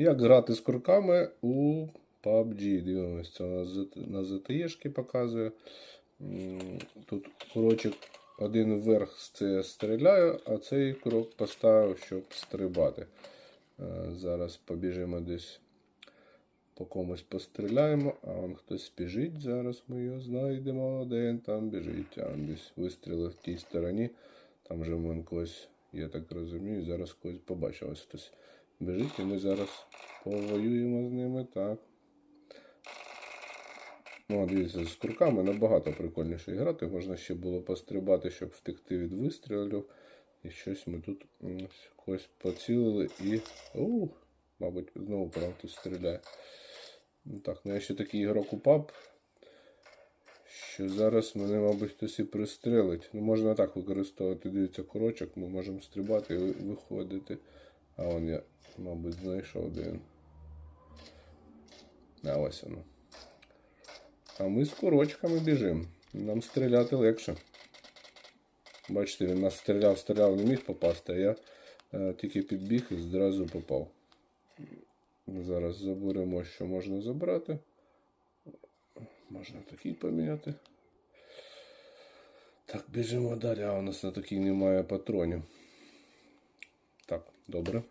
Як грати з курками у PUBG. Дивимось, це на ZTE показує. Тут курочок один вверх це стріляю, а цей курок поставив, щоб стрибати. Е, Зараз побіжимо десь по комусь постріляємо, а он хтось біжить. Зараз ми його знайдемо. Де він там біжить? А десь вистрілив в тій стороні. Там же когось, я так розумію, зараз когось побачив. Ось хтось біжить, і ми зараз повоюємо з ними. Так. Ну, а дивіться, з курками набагато прикольніше грати. Можна ще було пострибати, щоб втекти від вистрілів. І щось ми тут когось поцілили і. Ух, мабуть, знову прям хтось стріляє. Ну так, ну я ще такий ігрок упав, що зараз мене, мабуть, хтось і пристрелить. Ну, можна так використовувати, дивіться, курочок, ми можемо стрибати і виходити. А вон я, мабуть, знайшов де він. А ось воно. А ми з курочками біжимо. Нам стріляти легше. Бачите, він нас стріляв, стріляв, не міг попасти, а я е, тільки підбіг і зразу попав. Зараз заберемо, що можна забрати. Можна такий поміняти. Так, біжимо далі, а у нас на такий немає патронів. Так, добре.